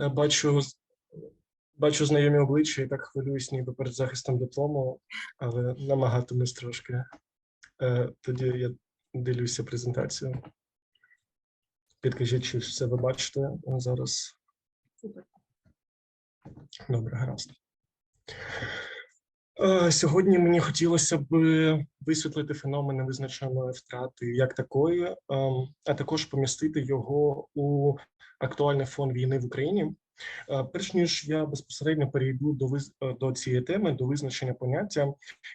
Е, Бачу, бачу знайомі обличчя і так хвилююсь ніби перед захистом диплому, але намагатимусь трошки. Е, Тоді я ділюся презентацією. Підкажіть, чи все ви бачите зараз? Добре, гаразд. Е, Сьогодні мені хотілося б висвітлити феномен невизначеної втрати як такої, ем, а також помістити його у актуальний фон війни в Україні. Е, Перш ніж я безпосередньо перейду до виз- е, до цієї теми, до визначення поняття,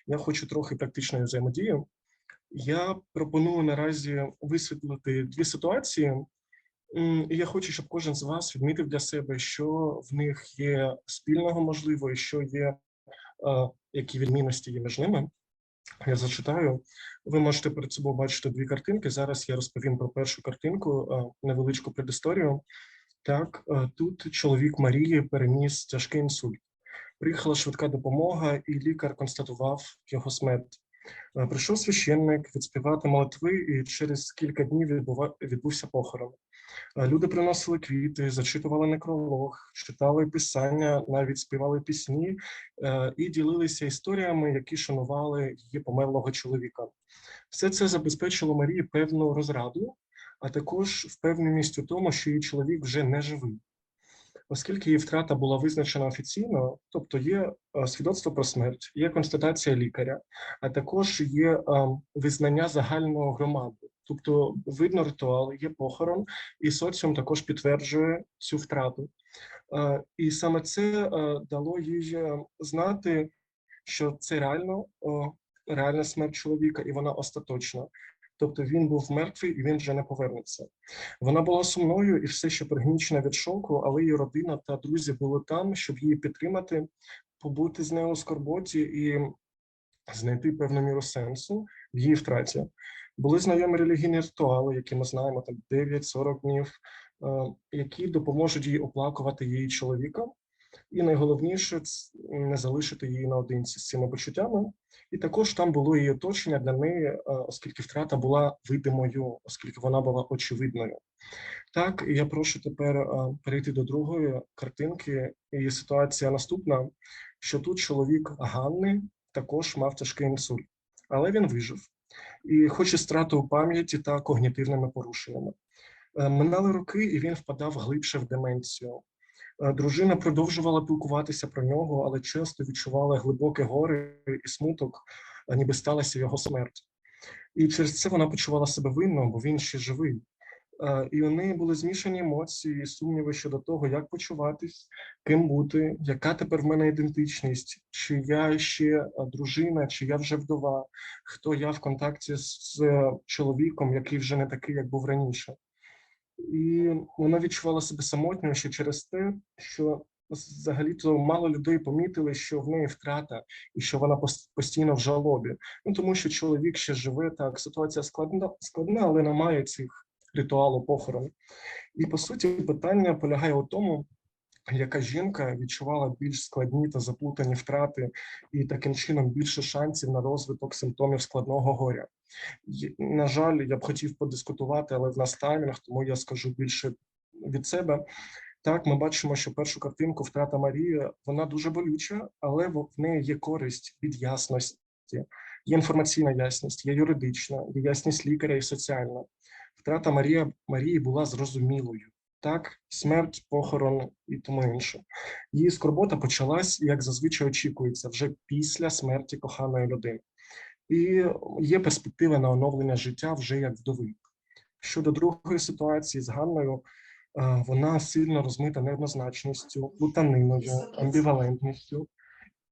я хочу трохи практичної взаємодії. Я пропоную наразі висвітлити дві ситуації. І я хочу, щоб кожен з вас відмітив для себе, що в них є спільного можливо, і що є, е, які відмінності є між ними. Я зачитаю. Ви можете перед собою бачити дві картинки. Зараз я розповім про першу картинку, невеличку предісторію. Так, тут чоловік Марії переніс тяжкий інсульт. Приїхала швидка допомога, і лікар констатував його смерть. Прийшов священник відспівати молитви, і через кілька днів відбувся похорон. Е, Люди приносили квіти, зачитували некролог, читали писання, навіть співали пісні е, і ділилися історіями, які шанували її померлого чоловіка. Все це забезпечило Марії певну розраду, а також впевненість у тому, що її чоловік вже не живий. Оскільки її втрата була визначена офіційно, тобто є е, свідоцтво про смерть, є констатація лікаря, а також є е, визнання загального громади. Тобто видно ритуал, є похорон, і соціум також підтверджує цю втрату. Е, І саме це е, дало їй е, знати, що це реально реальна смерть чоловіка, і вона остаточна. Тобто він був мертвий і він вже не повернеться. Вона була сумною і все ще пригнічена від шоку, але її родина та друзі були там, щоб її підтримати, побути з нею у скорботі і знайти певну міру сенсу в її втраті. Були знайомі релігійні ритуали, які ми знаємо там 9-40 днів, е, які допоможуть їй оплакувати її чоловіка. І найголовніше не залишити її наодинці з цими почуттями. І також там було її оточення для неї, е, оскільки втрата була видимою, оскільки вона була очевидною. Так, і я прошу тепер е, перейти до другої картинки. І ситуація наступна: що тут чоловік Ганни також мав тяжкий інсульт, але він вижив. І хоч і стратою пам'яті та когнітивними порушеннями. Е, Минали роки, і він впадав глибше в деменцію. Е, Дружина продовжувала пілкуватися про нього, але часто відчувала глибоке горе і смуток, е, ніби сталася його смерть. І через це вона почувала себе винно, бо він ще живий. І у неї були змішані емоції, і сумніви щодо того, як почуватись, ким бути, яка тепер в мене ідентичність, чи я ще дружина, чи я вже вдова, хто я в контакті з е, чоловіком, який вже не такий, як був раніше. І вона відчувала себе самотньою ще через те, що взагалі-то мало людей помітили, що в неї втрата і що вона постійно в жалобі. Ну тому що чоловік ще живе, так ситуація складна, складна, але немає цих ритуалу похорону. І по суті, питання полягає у тому, яка жінка відчувала більш складні та заплутані втрати, і таким чином більше шансів на розвиток симптомів складного горя. На жаль, я б хотів подискутувати, але в нас таймінг, тому я скажу більше від себе. Так, ми бачимо, що першу картинку втрата Марії вона дуже болюча, але в неї є користь від ясності, є інформаційна ясність, є юридична, є ясність лікаря і соціальна. Втрата Марія Марії була зрозумілою. Так, смерть, похорон і тому інше. Її скорбота почалась, як зазвичай очікується, вже після смерті коханої людини. І є перспектива на оновлення життя вже як вдови. Щодо другої ситуації з Ганною, е, вона сильно розмита неоднозначністю, плутаниною, амбівалентністю.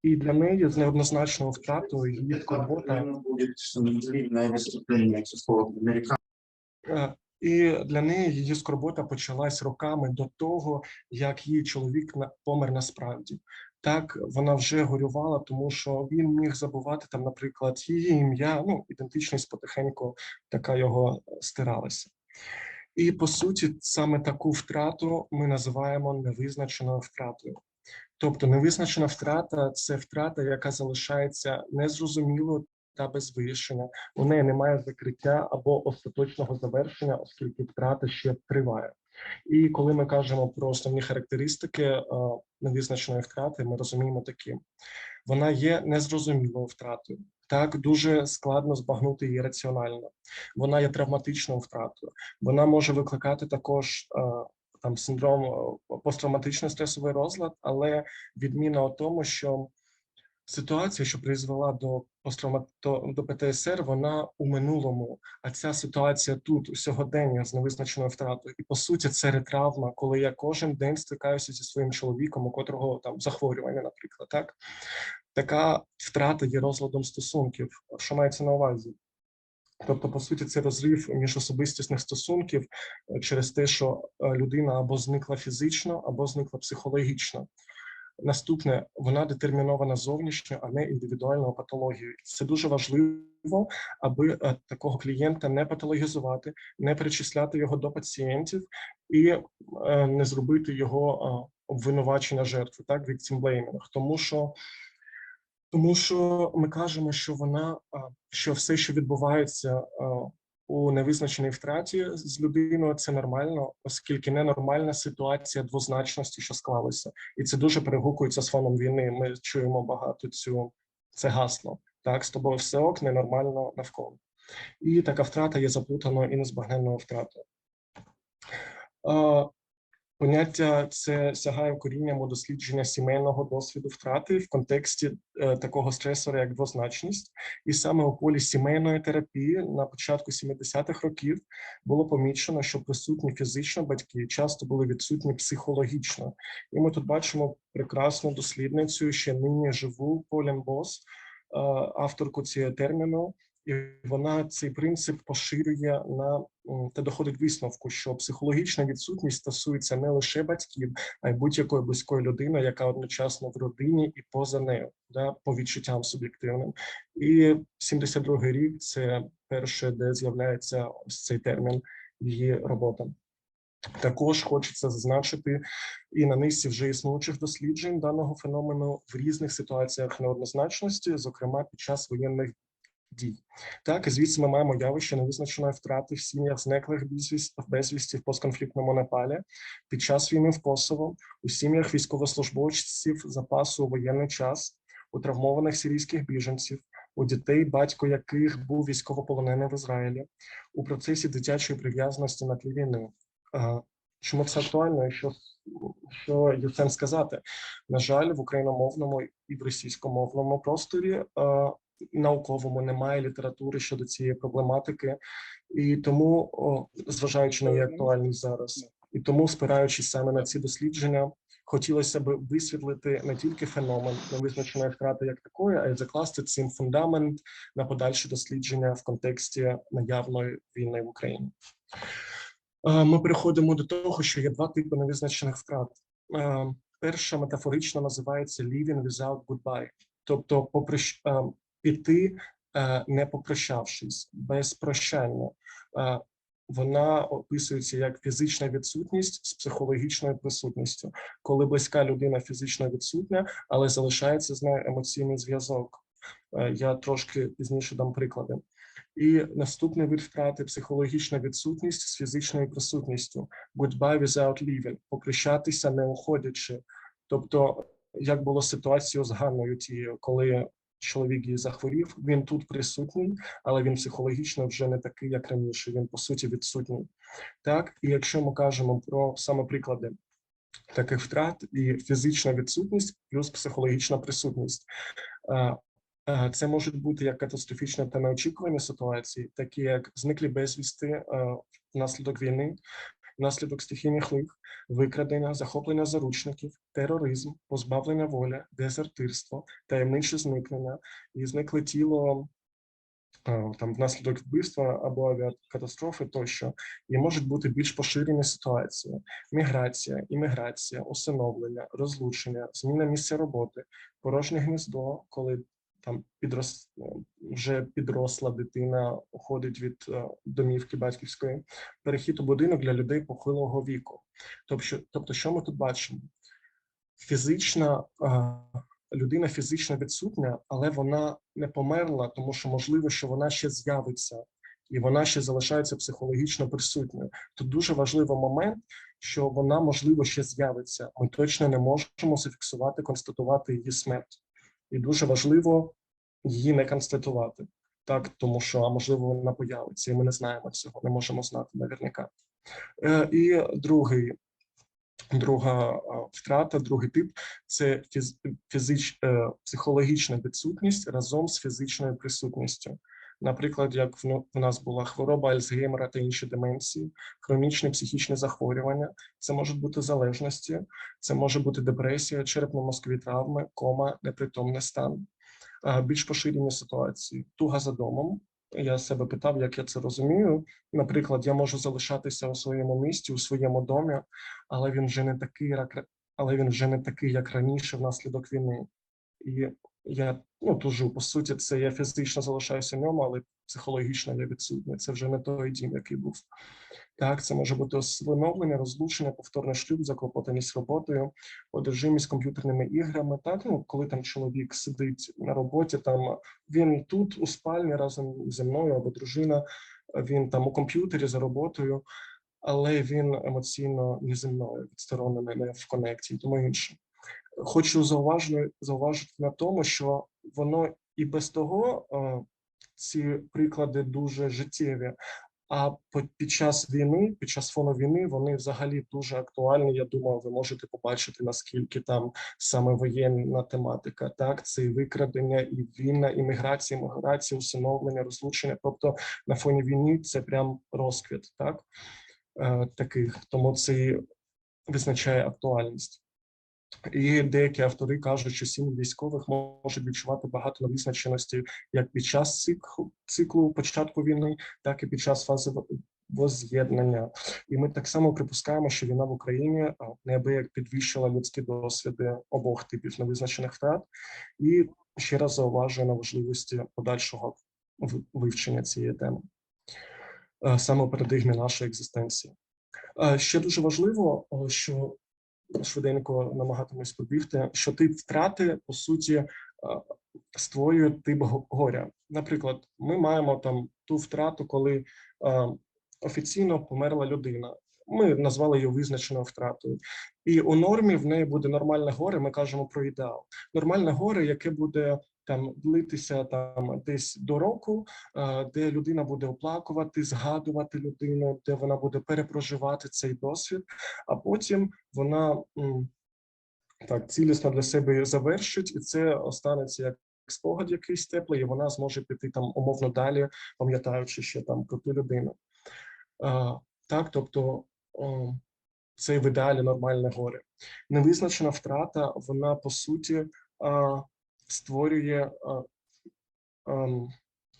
І для неї з неоднозначною втратою її скорбота І для неї її скорбота почалась роками до того, як її чоловік помер насправді. Так вона вже горювала, тому що він міг забувати там, наприклад, її ім'я, ну ідентичність потихеньку така його е, стиралася. І по суті, саме таку втрату ми називаємо невизначеною втратою. Тобто невизначена втрата це втрата, яка залишається незрозумілою та без вирішення. У неї немає закриття або остаточного завершення, оскільки втрата ще триває. І коли ми кажемо про основні характеристики е, невизначеної втрати, ми розуміємо такі: вона є незрозумілою втратою. Так дуже складно збагнути її раціонально. Вона є травматичною втратою. Вона може викликати також е, там синдром е, посттравматичний стресовий розлад, але відміна у тому, що ситуація, що призвела до до, ПТСР, вона у минулому. А ця ситуація тут у сьогодення з невизначеною втратою. І по суті, це ретравма, коли я кожен день стикаюся зі своїм чоловіком, у котрого там захворювання, наприклад, так така втрата є розладом стосунків. Що мається на увазі? Тобто, по суті, це розрив міжособистісних стосунків е, через те, що е, людина або зникла фізично, або зникла психологічно. Наступне, вона детермінована зовнішньо, а не індивідуальною патологією. Це дуже важливо, аби е, такого клієнта не патологізувати, не перечисляти його до пацієнтів і е, не зробити його е, обвинувачення жертви, так victim blaming. Тому що тому що ми кажемо, що вона що все, що відбувається у невизначеній втраті з людиною, це нормально, оскільки ненормальна ситуація двозначності, що склалася, і це дуже перегукується з фоном війни. Ми чуємо багато цю це гасло. Так, з тобою все ок, ненормально навколо. І така втрата є заплутаною і незбагненною втратою. Поняття це сягає корінням у дослідження сімейного досвіду втрати в контексті е, такого стресора, як двозначність, і саме у полі сімейної терапії на початку 70-х років було помічено, що присутні фізично батьки часто були відсутні психологічно. І ми тут бачимо прекрасну дослідницю, ще нині живу Полін Бос, е, авторку цього терміну. І вона цей принцип поширює на та доходить висновку, що психологічна відсутність стосується не лише батьків, а й будь-якої близької людини, яка одночасно в родині і поза нею, да, по відчуттям суб'єктивним. І 72-й рік це перше, де з'являється ось цей термін її робота. Також хочеться зазначити і на низці вже існуючих досліджень даного феномену в різних ситуаціях неоднозначності, зокрема під час воєнних дій. Так, звідси ми маємо явище невизначеної втрати в сім'ях зниклих безвісті в постконфліктному Непалі під час війни в Косово, у сім'ях військовослужбовців запасу у воєнний час, у травмованих сирійських біженців, у дітей, батько яких був військовополонений в Ізраїлі, у процесі дитячої прив'язаності на тлі війни. Чому це актуально? і Що, що є сенс сказати? На жаль, в україномовному і в російськомовному просторі а, науковому немає літератури щодо цієї проблематики, і тому, о, зважаючи на її актуальність зараз, і тому, спираючись саме на ці дослідження, хотілося б висвітлити не тільки феномен невизначеної втрати як такої, а й закласти цим фундамент на подальші дослідження в контексті наявної війни в Україні. Е, Ми переходимо до того, що є два типи невизначених втрат. Е, Перша метафорично називається «living without goodbye», тобто попрощ... піти, е, не попрощавшись, без прощання. Е, Вона описується як фізична відсутність з психологічною присутністю, коли близька людина фізично відсутня, але залишається з нею емоційний зв'язок. Е, Я трошки пізніше дам приклади. І наступний вид втрати психологічна відсутність з фізичною присутністю. Goodbye without leaving, попрощатися не уходячи. Тобто, як було ситуацією з Ганною тією, коли чоловік її захворів, він тут присутній, але він психологічно вже не такий, як раніше. Він по суті відсутній. Так, і якщо ми кажемо про саме приклади таких втрат і фізична відсутність плюс психологічна присутність. Це можуть бути як катастрофічні та неочікувані ситуації, такі як зниклі безвісти внаслідок війни, внаслідок стихійних лих, викрадення, захоплення заручників, тероризм, позбавлення волі, дезертирство, таємниче зникнення і зникле тіло е, там внаслідок вбивства або авіакатастрофи тощо. І можуть бути більш поширені ситуації: міграція, імміграція, усиновлення, розлучення, зміна місця роботи, порожнє гніздо, коли там підрос вже підросла дитина уходить від е, домівки батьківської, перехід у будинок для людей похилого віку. Тобто, тобто, що ми тут бачимо? Фізична е, людина фізично відсутня, але вона не померла, тому що можливо, що вона ще з'явиться. І вона ще залишається психологічно присутньою. Тут дуже важливий момент, що вона можливо ще з'явиться. Ми точно не можемо зафіксувати, констатувати її смерть, і дуже важливо її не констатувати. Так, тому що а можливо вона появиться, і ми не знаємо цього, не можемо знати наверняка. Е, і другий, друга втрата, другий тип це фіз, фізич, е, психологічна відсутність разом з фізичною присутністю. Наприклад, як ну- в нас була хвороба Альцгеймера та інші деменції, хронічні психічні захворювання, це можуть бути залежності, це може бути депресія, черепно-мозкові травми, кома, непритомний стан. А, Більш поширені ситуації. Туга за домом. Я себе питав, як я це розумію. Наприклад, я можу залишатися у своєму місті, у своєму домі, але він вже не такий, але він вже не такий, як раніше, внаслідок війни. І я ну тужу. По суті, це я фізично залишаюся в ньому, але психологічно я відсутній. Це вже не той дім, який був. Так, це може бути усвідомлення, розлучення, повторний шлюб, заклопотаність роботою, одержимість комп'ютерними іграми. Так, ну коли там чоловік сидить на роботі, там він тут у спальні разом зі мною або дружина, він там у комп'ютері за роботою, але він емоційно не зі мною відсторонений, не в конекті і тому інше. Хочу зауважити, зауважити на тому, що воно і без того е, ці приклади дуже життєві. А під час війни, під час фону війни, вони взагалі дуже актуальні. Я думаю, ви можете побачити наскільки там саме воєнна тематика. Так, це і викрадення, і війна, імміграція, міграція, усиновлення, розлучення. Тобто на фоні війни це прям розквіт, так е, таких. Тому це і визначає актуальність. І деякі автори кажуть, що сім'ї військових можуть відчувати багато невизначеності як під час циклу, циклу початку війни, так і під час фази воз'єднання. І ми так само припускаємо, що війна в Україні неабияк підвищила людські досвіди обох типів невизначених втрат, і ще раз зауважує на важливості подальшого вивчення цієї теми е, саме у парадигмі нашої екзистенції. Е, Ще дуже важливо, е, що швиденько намагатимось побігти, що тип втрати по суті е, створює тип горя. Наприклад, ми маємо там ту втрату, коли е, офіційно померла людина. Ми назвали її визначеною втратою, і у нормі в неї буде нормальне горе. Ми кажемо про ідеал. Нормальне горе, яке буде там длитися там десь до року, е, де людина буде оплакувати, згадувати людину, де вона буде перепроживати цей досвід, а потім вона так цілісно для себе завершить, і це останеться як спогад якийсь теплий, і вона зможе піти там умовно далі, пам'ятаючи ще там про ту людину. А, так, тобто це в ідеалі нормальне горе. Невизначена втрата, вона по суті а, створює. Ем,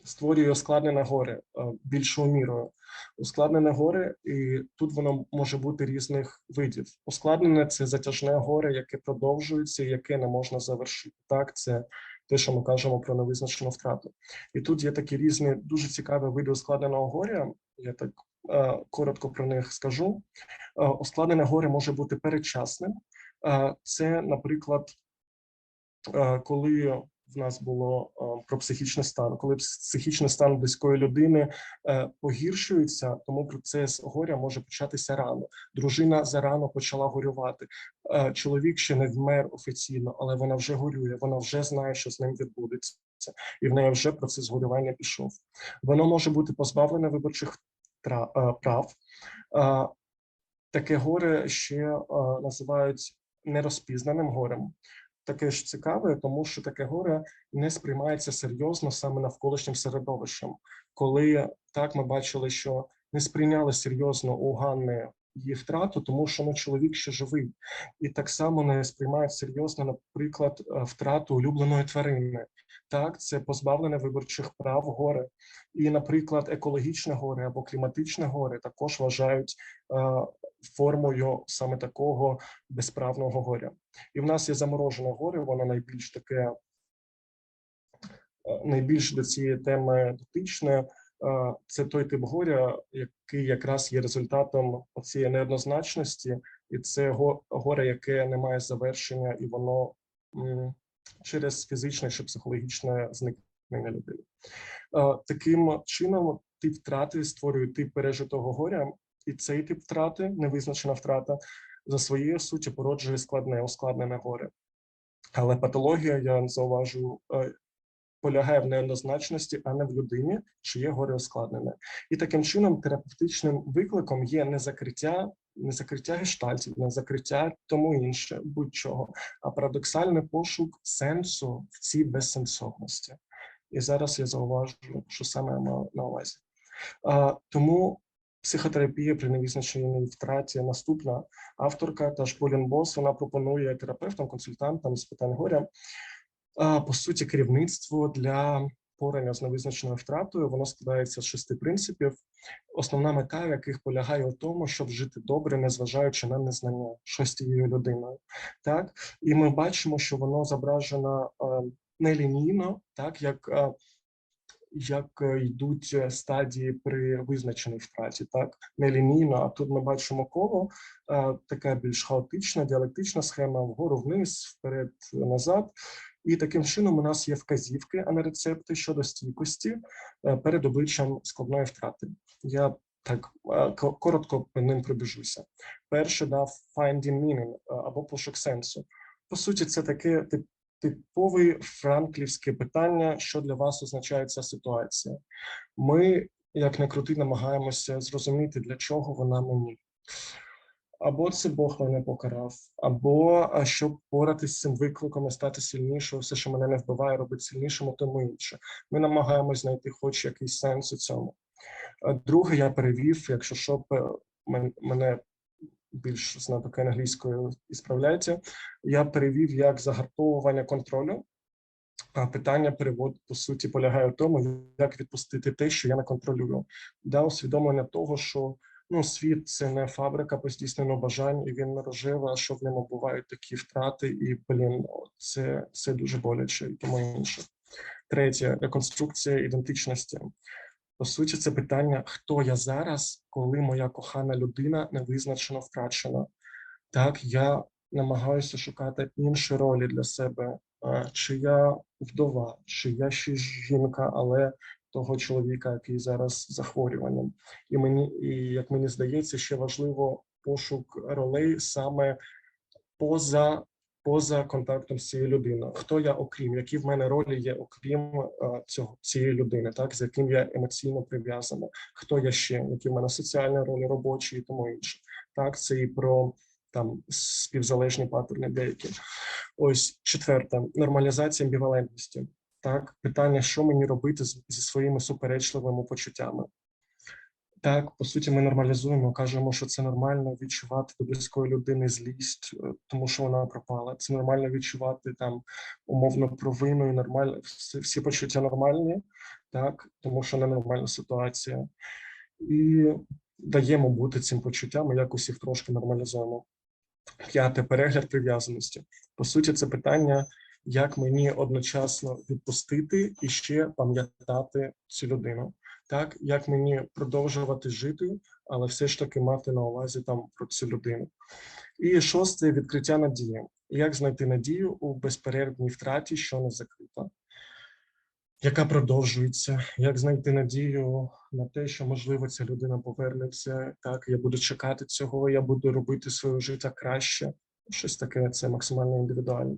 створює ускладнене горе е, більшою мірою. Ускладнене горе, і тут воно може бути різних видів. Ускладнене це затяжне горе, яке продовжується, і яке не можна завершити. Так, це те, що ми кажемо про невизначену втрату. І тут є такі різні дуже цікаві види ускладненого горя. Я так е, коротко про них скажу. Е, ускладнене горе може бути передчасним. Е, це, наприклад, е, коли в нас було е, про психічний стан, коли психічний стан близької людини е, погіршується, тому процес горя може початися рано. Дружина зарано почала горювати. Е, Чоловік ще не вмер офіційно, але вона вже горює. Вона вже знає, що з ним відбудеться, і в неї вже процес горювання пішов. Воно може бути позбавлене виборчих е, прав. Е, Таке горе ще е, називають нерозпізнаним горем таке ж цікаве, тому що таке горе не сприймається серйозно саме навколишнім середовищем. Коли так ми бачили, що не сприйняли серйозно у Ганни її втрату, тому що ну, чоловік ще живий, і так само не сприймають серйозно, наприклад, е, втрату улюбленої тварини. Так, це позбавлене виборчих прав горе, і, наприклад, екологічне горе або кліматичне горе також вважають е, формою саме такого безправного горя. І в нас є заморожене горе, воно найбільш таке, е, найбільш до цієї теми дотичне. Е, Це той тип горя, який якраз є результатом цієї неоднозначності, і це го- горе, яке не має завершення, і воно через фізичне чи психологічне зникнення людини. Е, Таким чином, тип втрати створює тип пережитого горя, і цей тип втрати, невизначена втрата, за своєю суттю породжує складне ускладнене горе. Але патологія, я зауважу, е, полягає в неоднозначності, а не в людині, чиє горе ускладнене. І таким чином терапевтичним викликом є не закриття, не закриття гештальтів, не закриття тому інше, будь-чого, а парадоксальний пошук сенсу в цій безсенсовності. І зараз я зауважу, що саме я маю на увазі. А, тому психотерапія при невизначеній втраті наступна авторка та Полін Бос, вона пропонує терапевтам, консультантам з питань горя по суті керівництво для порання з невизначеною втратою. Воно складається з шести принципів, основна мета яких полягає у тому, щоб жити добре, незважаючи на незнання, що з тією людиною. Так, і ми бачимо, що воно зображено нелінійно, так як. Як е, йдуть е, стадії при визначеній втраті, так нелінійно. А тут ми бачимо коло, е, така більш хаотична, діалектична схема вгору, вниз, вперед, назад. І таким чином у нас є вказівки, а не рецепти щодо стійкості перед обличчям складної втрати. Я так коротко по ним пробіжуся. Перше дав finding meaning або пошук сенсу. По суті, це таке типове франклівське питання, що для вас означає ця ситуація. Ми, як не крути, намагаємося зрозуміти, для чого вона мені. Або це Бог мене покарав, або щоб боратись з цим викликом і стати сильнішою, все, що мене не вбиває, робить сильнішим, тому інше. Ми намагаємось знайти хоч якийсь сенс у цьому. Друге, я перевів, якщо що, мене більш знатоки англійською і справляється, я перевів як загартовування контролю. А питання переводу по суті полягає в тому, як відпустити те, що я не контролюю. Да, усвідомлення того, що ну світ це не фабрика по здійсненню бажань, і він не рожевий, а що в ньому бувають такі втрати, і блін, це, це дуже боляче і тому інше. Третє реконструкція ідентичності. По суті, це питання, хто я зараз, коли моя кохана людина невизначено втрачена. Так, я намагаюся шукати інші ролі для себе. Чи я вдова, чи я ще жінка, але того чоловіка, який зараз захворюванням. І мені, і як мені здається, ще важливо пошук ролей саме поза, поза контактом з цією людиною. Хто я окрім, які в мене ролі є, окрім е, цього цієї людини, так з яким я емоційно прив'язана, хто я ще, які в мене соціальні ролі, робочі і тому інше. Так, це і про там співзалежні паттерни деякі. Ось четверте нормалізація амбівалентності. Так, питання, що мені робити зі своїми суперечливими почуттями. Так, по суті, ми нормалізуємо, кажемо, що це нормально відчувати до близької людини злість, е, тому що вона пропала. Це нормально відчувати там умовно провину і нормально всі, всі почуття нормальні, так, тому що ненормальна ситуація. І даємо бути цим почуттям, і якось їх трошки нормалізуємо. П'яте перегляд прив'язаності. По суті, це питання, як мені одночасно відпустити і ще пам'ятати цю людину. Так, як мені продовжувати жити, але все ж таки мати на увазі там про цю людину. І шосте відкриття надії. Як знайти надію у безперервній втраті, що не закрита, яка продовжується, як знайти надію на те, що можливо ця людина повернеться. Так, я буду чекати цього, я буду робити своє життя краще. Щось таке, це максимально індивідуально.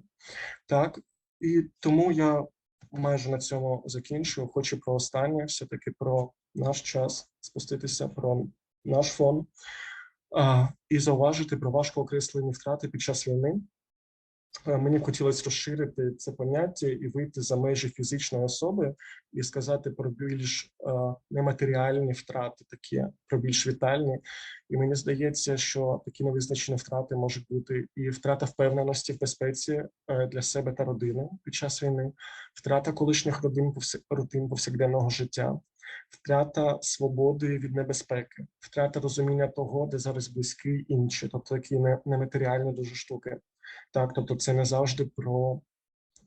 Так, і тому я майже на цьому закінчую. Хочу про останнє, все-таки про наш час спуститися, про наш фон а, і зауважити про важко окреслені втрати під час війни. Е, Мені б хотілося розширити це поняття і вийти за межі фізичної особи і сказати про більш е, нематеріальні втрати, такі про більш вітальні. І мені здається, що такі невизначені втрати можуть бути і втрата впевненості в безпеці е, для себе та родини під час війни, втрата колишніх родин рутин повсякденного життя, втрата свободи від небезпеки, втрата розуміння того, де зараз близький інші, тобто такі не- нематеріальні дуже штуки. Так, тобто це не завжди про,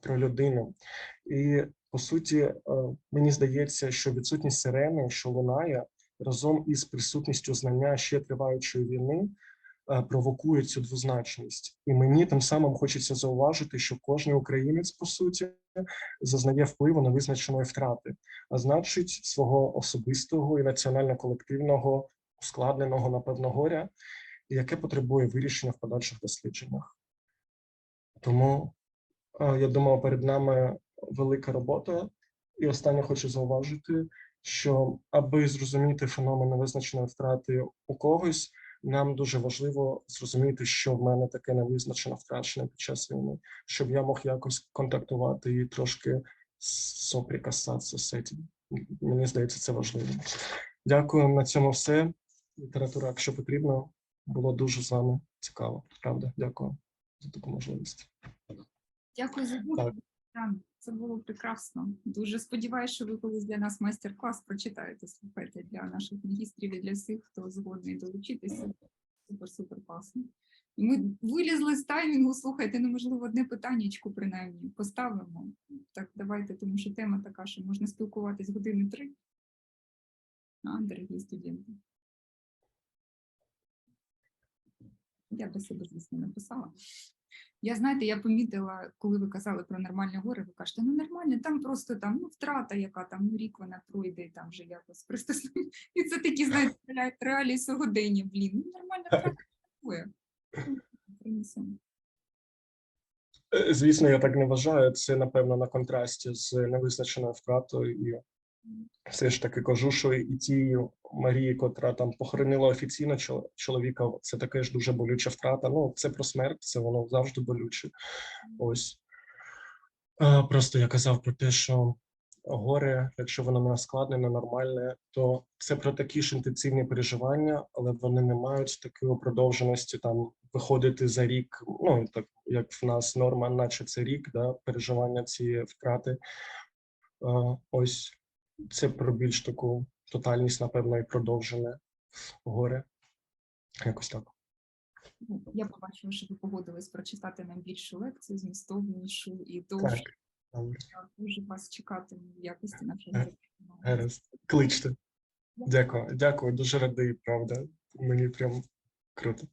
про людину. І по суті, е, мені здається, що відсутність сирени, що лунає разом із присутністю знання ще триваючої війни, провокує цю двозначність. І мені тим самим хочеться зауважити, що кожен українець, по суті, зазнає впливу на визначеної втрати, а значить, свого особистого і національно-колективного ускладненого, напевно, горя, яке потребує вирішення в подальших дослідженнях. Тому е, я думаю, перед нами велика робота. І останнє хочу зауважити, що аби зрозуміти феномен невизначеної втрати у когось, нам дуже важливо зрозуміти, що в мене таке невизначено втрачене під час війни, щоб я мог якось контактувати і трошки соприкасатися з цим. Мені здається, це важливо. Дякую на цьому все. Література, якщо потрібно, було дуже з вами цікаво. Правда, дякую за таку можливість. Дякую за доповідь. Це було прекрасно. Дуже сподіваюся, що ви колись для нас майстер-клас прочитаєте. Слухайте для наших магістрів і для всіх, хто згодний долучитися. Супер, супер класно. Ми вилізли з таймінгу. Слухайте, ну можливо, одне питаннячко принаймні поставимо. Так, давайте, тому що тема така, що можна спілкуватись години три. А, дорогі студенти. Я для себе, звісно, написала. Я знаєте, я помітила, коли ви казали про нормальне горе, ви кажете, ну нормально, там просто там ну, втрата, яка там ну, рік вона пройде і там вже якось пристосує. І це такі, знаєте, реалії сьогодення, блін. Ну нормальна втрата такое. Звісно, я так не вважаю. Це напевно на контрасті з невизначеною втратою. І все ж таки кажу, що і тією Марії, котра там похоронила офіційно чоловіка, це таке ж дуже болюча втрата. Ну, це про смерть, це воно завжди болюче. Ось. А, Просто я казав про те, що горе, якщо воно не складне, нормальне, то це про такі ж інтенсивні переживання, але вони не мають такої продовженості там виходити за рік. Ну так як в нас норма, наче це рік, да, переживання цієї втрати. А, Ось це про більш таку тотальність, напевно, і продовжене горе. Якось так. Я побачила, що ви погодились прочитати нам більшу лекцію, змістовнішу і довшу. Я дуже вас чекатиму в якості навчання. Гаразд. Кличте. Дякую. Дякую. Дуже радий, правда. Мені прям круто.